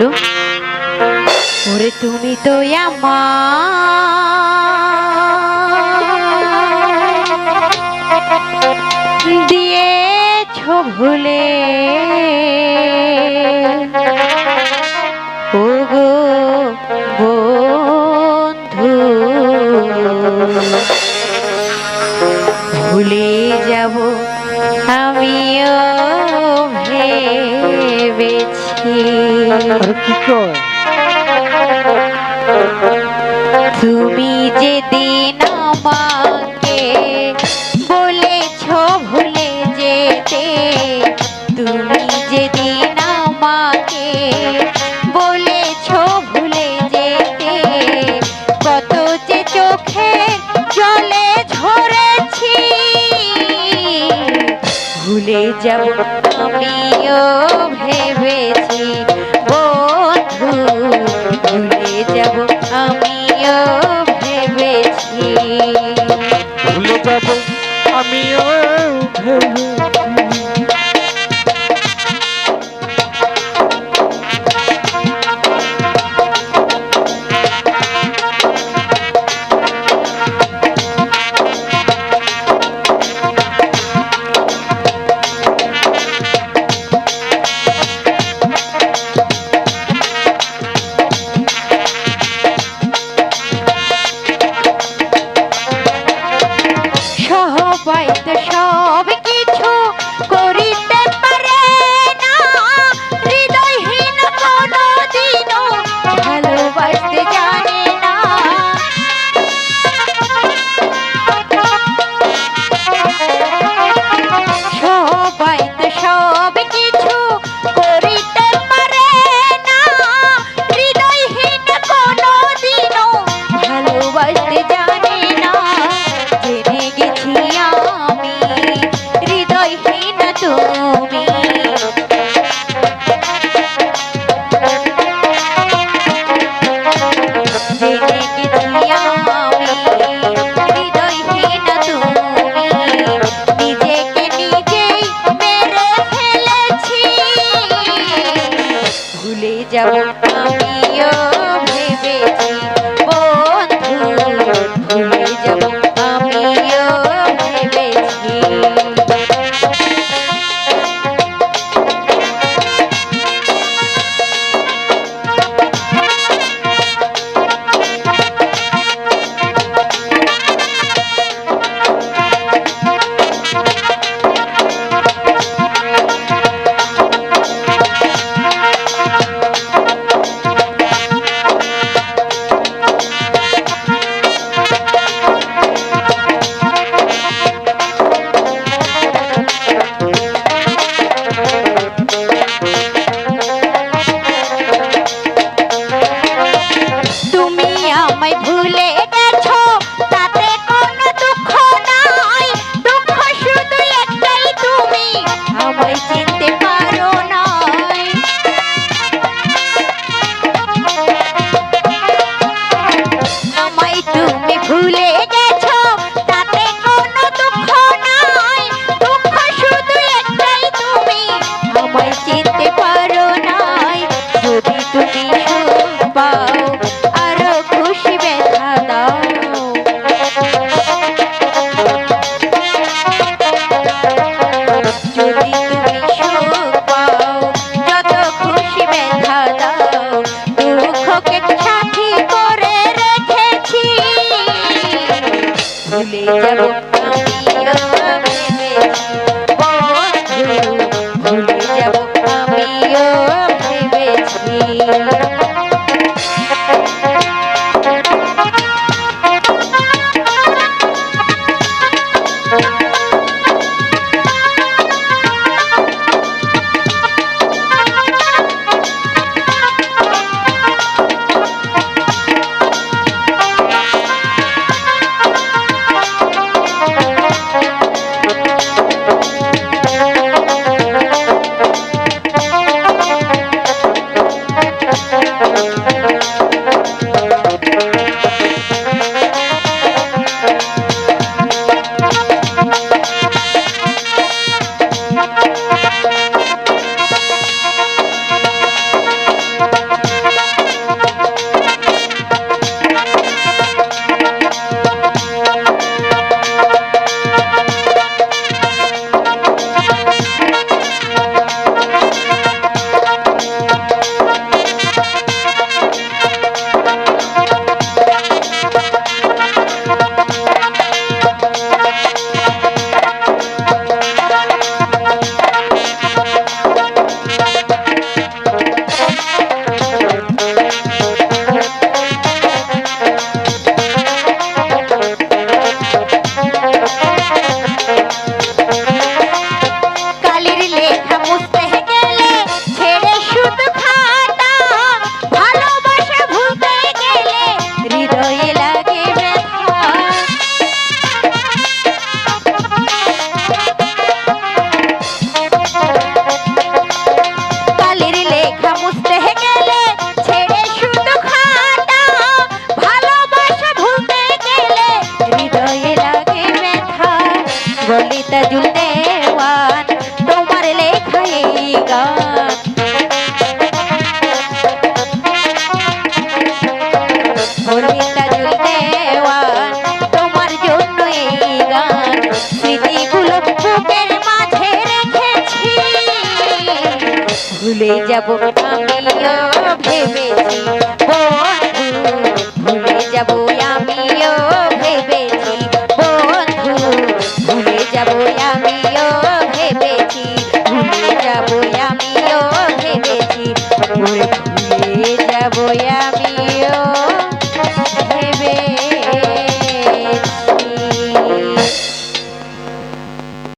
বলো। ওরে তুমি তো আমার দিয়েছ ভুলে। ভুলে যাব আমিও ভেবেছি। আরে কি কয় তুমি যেদিন আমাকে বলেছ ভুলে যেতে, তুমি যেদিন আমাকে বলেছ ভুলে যেতে, কত যে চোখে জলে ঝরেছি। ভুলে যাব আমিও ভেবেছি ভুলে যাব ভুলে যাব আমিও ভেবেছি। ভুলে যাব আমিও ভেবেছি ভুলে যাব